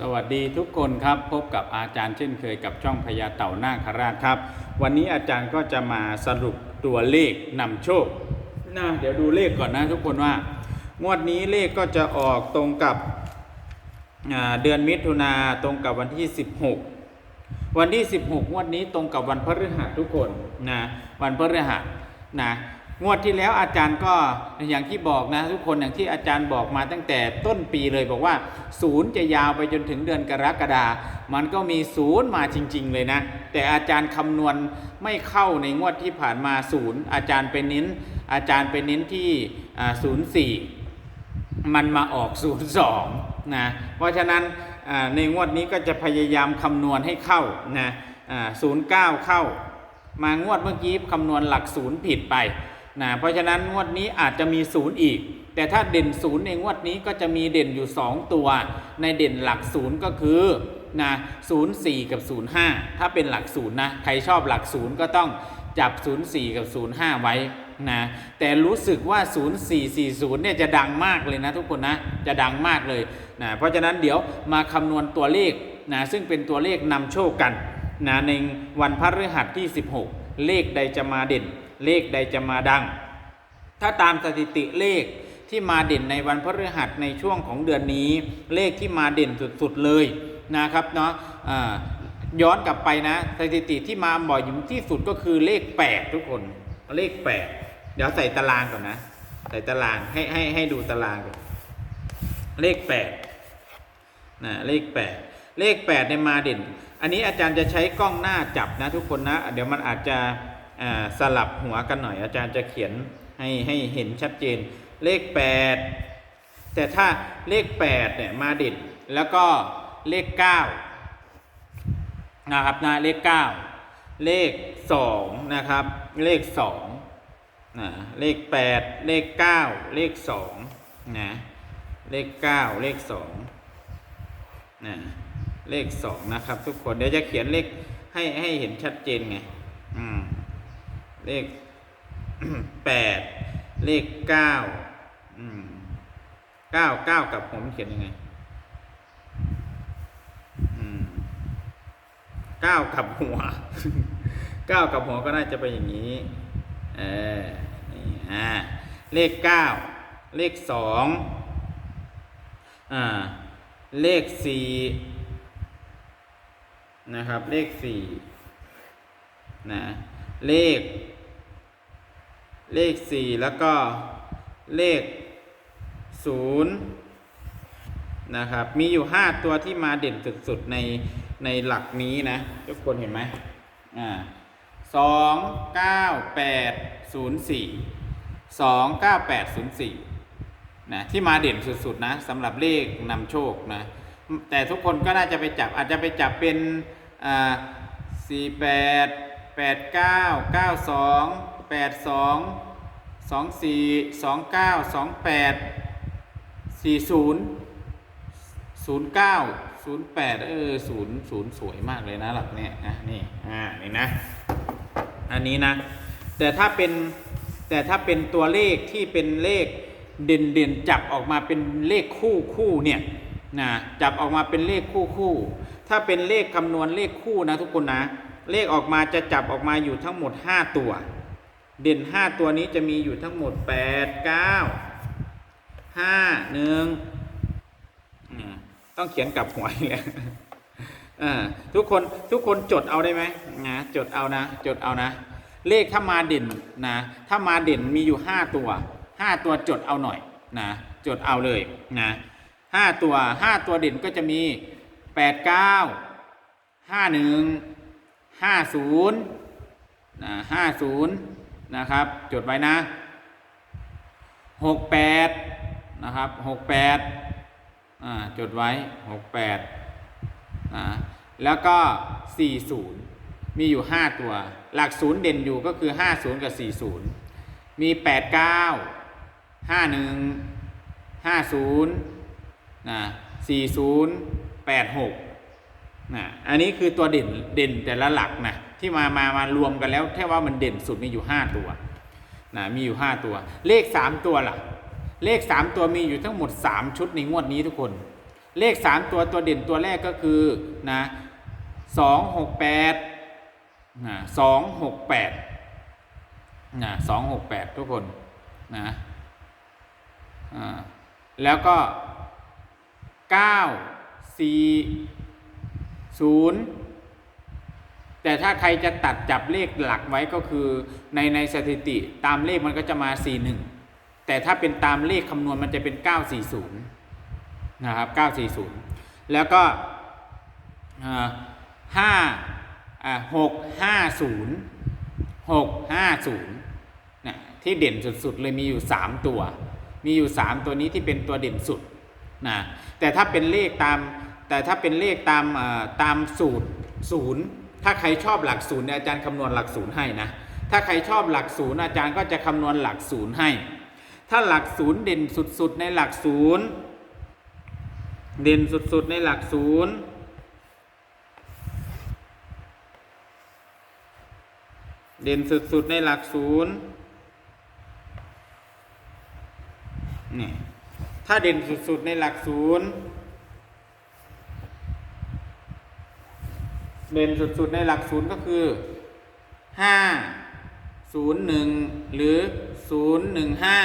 สวัสดีทุกคนครับพบกับอาจารย์เช่นเคยกับช่องพญาเต่านาคราชครับ วันนี้อาจารย์ก็จะมาสรุปตัวเลขนำโชคนะเดี๋ยวดูเลขก่อนนะทุกคนว่า งวดนี้เลขก็จะออกตรงกับเดือนมิถุนาตรงกับวันที่ 16 วันที่ 16งวดนี้ตรงกับวันพฤหัสทุกคนนะวันพฤหัสนะ งวดที่แล้วอาจารย์ก็อย่างที่บอกนะทุกคนอย่างที่อาจารย์บอกมาตั้งแต่ต้นปีเลยบอกว่าศูนย์จะยาวไปจนถึงเดือนกรกฎามันก็มีศูนย์มาจริง ๆ เลยนะ แต่อาจารย์คำนวณไม่เข้าในงวดที่ผ่านมาศูนย์อาจารย์ไปเน้น อาจารย์ไปเน้นที่ศูนย์สี่มันมาออก02นย์สองนะเพราะฉะนั้นในงวดนี้ก็จะพยายามคำนวณให้เข้านะอ่า09เข้ามางวดเมื่อกี้คำนวณหลักศูนย์ผิดไป นะเพราะฉะนั้นงวดนี้อาจจะมีศูนย์อีก แต่ถ้าเด่นศูนย์ในงวดนี้ก็จะมีเด่นอยู่ 2 ตัว ในเด่นหลักศูนย์ก็คือนะ04กับ05ถ้าเป็นหลักศูนย์นะใครชอบหลักศูนย์ก็ต้องจับ04กับ05ไว้นะแต่รู้สึกว่า 0440 เนี่ยจะดังมากเลยนะทุกคนนะ จะดังมากเลยนะเพราะฉะนั้นเดี๋ยวมาคำนวณตัวเลขนะซึ่งเป็นตัวเลขนำโชคกันนะในวันพฤหัสที่ 16 เลขใดจะมาเด่น เลขใดจะมาดัง ถ้าตามสถิติเลขที่มาเด่นในวันพฤหัสในช่วงของเดือนนี้ เลขที่มาเด่นสุดๆเลยนะครับเนาะย้อนกลับไปนะสถิติที่มาบ่อยอยู่ที่สุดก็คือเลข 8 ทุกคนเลข 8 เดี๋ยวใส่ตารางก่อนนะ ใส่ตารางให้ให้ให้ดูตารางก่อนเลข8นะเลข 8 เลข8เนี่ยมาเด่น อันนี้อาจารย์จะใช้กล้องหน้าจับนะทุกคนนะ เดี๋ยวมันอาจจะ สลับหัวกันหน่อย อาจารย์จะเขียนให้ให้เห็นชัดเจน เลข 8 แต่ถ้าเลข8เนี่ยมาเด่นแล้วก็เลข 9 นะครับนะเลข 9 เลข 2 นะครับ เลข2นะเลข 8 เลข 9 เลข2นะเลข 9 เลข2นะเลข 2 นะครับ ทุกคนเดี๋ยวจะเขียนเลขให้ให้เห็นชัดเจนไง เลข8เลข9อืม9 9กับผมเขียนยังไงอืมก้าวกับหัวก้ากับหัวก็น่าจะเป็นอย่างนี้ เออนี่อ่าเลขเก้าเลขสองอ่า เลขสี่นะครับ เลขสี่นะ เลข เลขสี่แล้วก็เลขศูนย์นะครับ มีอยู่ 5 ตัวที่มาเด่นสุดๆในในหลักนี้นะทุกคนเห็นไหมอ่าสองเก้าแปดศูนย์สี่สองเก้าแปดศูนย์สี่นะที่มาเด่นสุดๆนะสำหรับเลขนำโชคนะแต่ทุกคนก็น่าจะไปจับอาจจะไปจับเป็นอ่าสี่แปดแปดเก้าเก้าสอง แปดสองสองสี่สองเก้าสองแปดสี่ศูนย์ศูนย์เก้าศูนย์แปดเออศูนย์ศูนย์สวยมากเลยนะหลักเนี้ยอะนี่ อ่า นี่นะ อันนี้นะ แต่ถ้าเป็น แต่ถ้าเป็นตัวเลขที่เป็นเลขเด่นเด่นๆจับออกมาเป็นเลขคู่คู่เนี่ยนะจับออกมาเป็นเลขคู่คู่ ถ้าเป็นเลขคำนวณเลขคู่นะทุกคนนะ เลขออกมาจะจับออกมาอยู่ทั้งหมด 5 ตัว เด่น 5 ตัวนี้จะมีอยู่ทั้งหมด 8 9 5 1ต้องเขียนกลับหัวอีกแล้วทุกคนทุกคนจดเอาได้ไหมนะจดเอานะ จดเอานะ เลขถ้ามาเด่นนะ ถ้ามาเด่นมีอยู่ห้าตัวห้าตัวจดเอาหน่อยนะจดเอาเลยนะห้าตัวห้าตัวเด่นก็จะมีแปดเก้าห้าหนึ่งห้าศูนย์นะห้าศูนย์ นะครับ จดไว้นะหกแปดนะครับหกแปดอ่าจดไว้ 68อ่าแล้วก็ 40 มีอยู่ 5 ตัว หลักศูนย์เด่นอยู่ก็คือ 50 กับ 40 มี 89 51 50นะ40 86นะอันนี้คือตัวเด่นเด่นแต่ละหลักนะ ที่มามามารวมกันแล้วแค่ว่ามันเด่นสุดมีอยู่ 5 ตัวนะมีอยู่ 5 ตัว เลข 3 ตัวล่ะ เลข 3 ตัวมีอยู่ทั้งหมด 3 ชุดในงวดนี้ทุกคน เลขสามตัวตัวเด่นตัวแรกก็คือนะสองหกแปดนะสองหกแปดนะสองหกแปดทุกคนนะอ่าแล้วก็เก้าสี่ศูนย์ แต่ถ้าใครจะตัดจับเลขหลักไว้ก็คือในในสถิติตามเลขมันก็จะมา 41 แต่ถ้าเป็นตามเลขคำนวณมันจะเป็น 940 นะครับ 940 แล้วก็ห้าหกห้าศูนย์หกห้าศูนย์นะที่เด่นสุดๆเลยมีอยู่ 3 ตัว มีอยู่ 3 ตัวนี้ที่เป็นตัวเด่นสุดนะแต่ถ้าเป็นเลขตามแต่ถ้าเป็นเลขตามตามสูตรศูนย์ ถ้าใครชอบหลักศูนย์เนี่ยอาจารย์คำนวณหลักศูนย์ให้นะ ถ้าใครชอบหลักศูนย์อาจารย์ก็จะคำนวณหลักศูนย์ให้ ถ้าหลักศูนย์เด่นสุดๆในหลักศูนย์เด่นสุดๆในหลักศูนย์เด่นสุดๆในหลักศูนย์นี่ถ้าเด่นสุดๆในหลักศูนย์ เด่นสุดๆในหลักศูนย์ก็คือห้าศูนย์หนึ่งหรือศูนย์หนึ่งห้า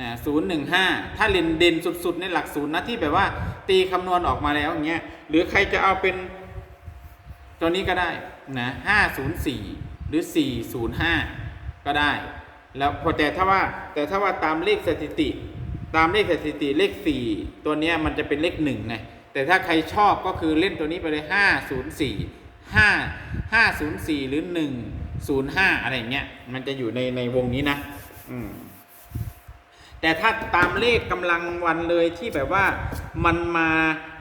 นะศูนย์หนึ่งห้าถ้าเด่นเด่นสุดๆในหลักศูนย์นะที่แบบว่าตีคำนวณออกมาแล้วอย่างเงี้ยหรือใครจะเอาเป็นตัวนี้ก็ได้นะห้าศูนย์สี่หรือสี่ศูนย์ห้าก็ได้ แล้วพอแต่ถ้าว่าแต่ถ้าว่าตามเลขสถิติ ตามเลขสถิติเลขสี่ตัวเนี้ยมันจะเป็นเลขหนึ่งไง แต่ถ้าใครชอบก็คือเล่นตัวนี้ไปเลยห้าศูนย์สี่ห้าห้าศูนย์สี่หรือหนึ่งศูนย์ห้าอะไรเงี้ย มันจะอยู่ในในวงนี้นะ อืม แต่ถ้าตามเลขกำลังวันเลยที่แบบว่ามันมา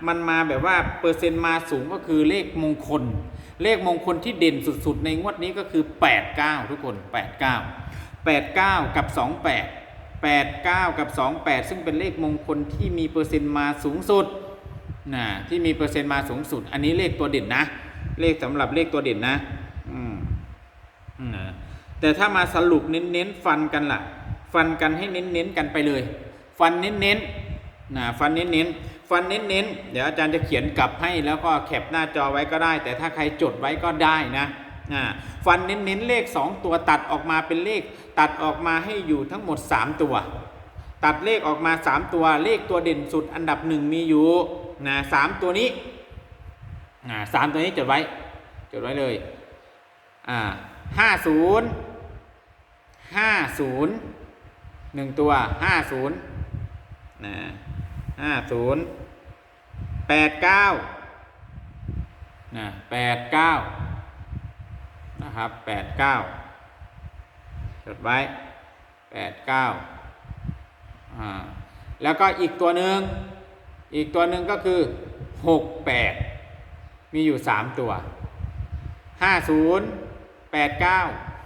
มันมาแบบว่าเปอร์เซ็นต์มาสูงก็คือเลขมงคล เลขมงคลที่เด่นสุดๆ ในงวดนี้ก็คือ 89 ทุกคน 89 89 กับ 28 89 กับ 28 ซึ่งเป็นเลขมงคลที่มีเปอร์เซ็นต์มาสูงสุด นะที่มีเปอร์เซ็นต์มาสูงสุด อันนี้เลขตัวเด่นนะ เลขสำหรับเลขตัวเด่นนะอืมนะแต่ถ้ามาสรุปเน้นๆฟันกันล่ะ ฟันกันให้เน้นๆกันไปเลย ฟันเน้นๆนะฟันเน้นๆฟันเน้นๆเดี๋ยวอาจารย์จะเขียนกลับให้แล้วก็แคปหน้าจอไว้ก็ได้ แต่ถ้าใครจดไว้ก็ได้นะอ่าฟันเน้นๆเลข 2 ตัวตัดออกมาเป็นเลข ตัดออกมาให้อยู่ทั้งหมด 3 ตัว ตัดเลขออกมา 3 ตัวเลขตัวเด่นสุดอันดับหนึ่งมีอยู่ นะสามตัวนี้อ่าสามตัวนี้จดไว้ จดไว้เลยอ่าห้าศูนย์ห้าศูนย์หนึ่งตัวห้าศูนย์นะห้าศูนย์แปดเก้านะแปดเก้านะครับแปดเก้าจดไว้แปดเก้าอ่าแล้วก็อีกตัวหนึ่ง อีกตัวหนึ่งก็คือหกแปดมีอยู่สามตัวห้าศูนย์แปดเก้า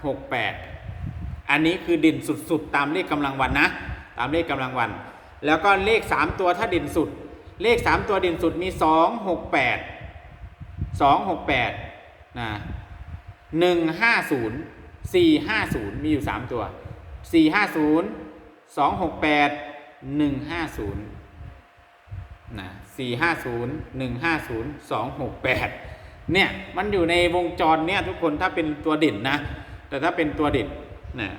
หกแปดอันนี้คือด่นสุดๆ ตามเลขกำลังวันนะ ตามเลขกำลังวัน แล้วก็เลข 3 ตัวถ้าด่นสุด เลข 3 ตัวด่นสุดมี 2 6 8 2 6 8นะ1 5 0 4 5 0 มีอยู่ 3 ตัว 4 5 0 2 6 8 1 5 0นะ4 5 0 1 5 0 2 6 8เนี่ยมันอยู่ในวงจรเนี่ยทุกคนถ้าเป็นตัวเด่นนะ แต่ถ้าเป็นตัวเด่นนะ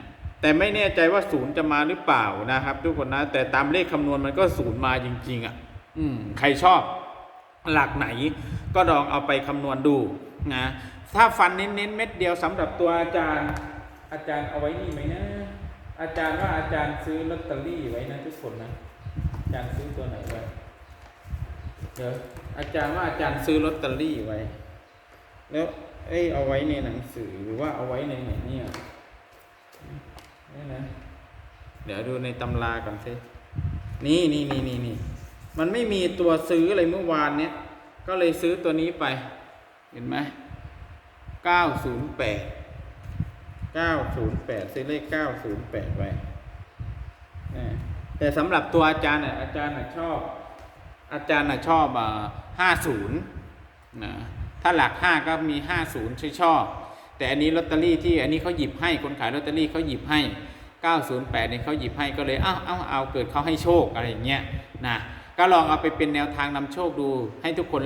แต่ไม่แน่ใจว่าศูนย์จะมาหรือเปล่านะครับ ทุกคนนะ แต่ตามเลขคำนวณมันก็ศูนย์มาจริง ๆอะ อืมใครชอบหลักไหนก็ลองเอาไปคำนวณดูนะถ้าฟันเน้นๆเม็ดเดียวสำหรับตัวอาจารย์ อาจารย์เอาไว้นี่ไหมนะ อาจารย์ว่าอาจารย์ซื้อลอตเตอรี่ไว้นะทุกคนนะ อาจารย์ซื้อตัวไหนไว้ เดี๋ยวอาจารย์ว่าอาจารย์ซื้อลอตเตอรี่ไว้ แล้วเอ้ยเอาไว้ในหนังสือหรือว่าเอาไว้ในไหนเนี่ยนี่นะเดี๋ยวดูในตำราก่อนสินี่นี่นี่นี่นี่มันไม่มีตัวซื้ออะไรเมื่อวานเนี้ยก็เลยซื้อตัวนี้ไป เห็นไหมเก้าศูนย์แปดเก้าศูนย์แปดซื้อเลขเก้าศูนย์แปดไว้แต่สำหรับตัวอาจารย์น่ะอาจารย์น่ะชอบ อาจารย์นะชอบห้าศูนย์นะถ้าหลักห้าก็มีห้าศูนย์ชอบ แต่อันนี้ลอตเตอรี่ที่อันนี้เขาหยิบให้คนขายลอตเตอรี่เขาหยิบให้ 908เนี่ยเขาหยิบให้ก็เลยเอ้าเอ้าเอาเกิดเขาให้โชคอะไรอย่างเงี้ยนะก็ลองเอาไปเป็นแนวทางนำโชคดูให้ทุกคน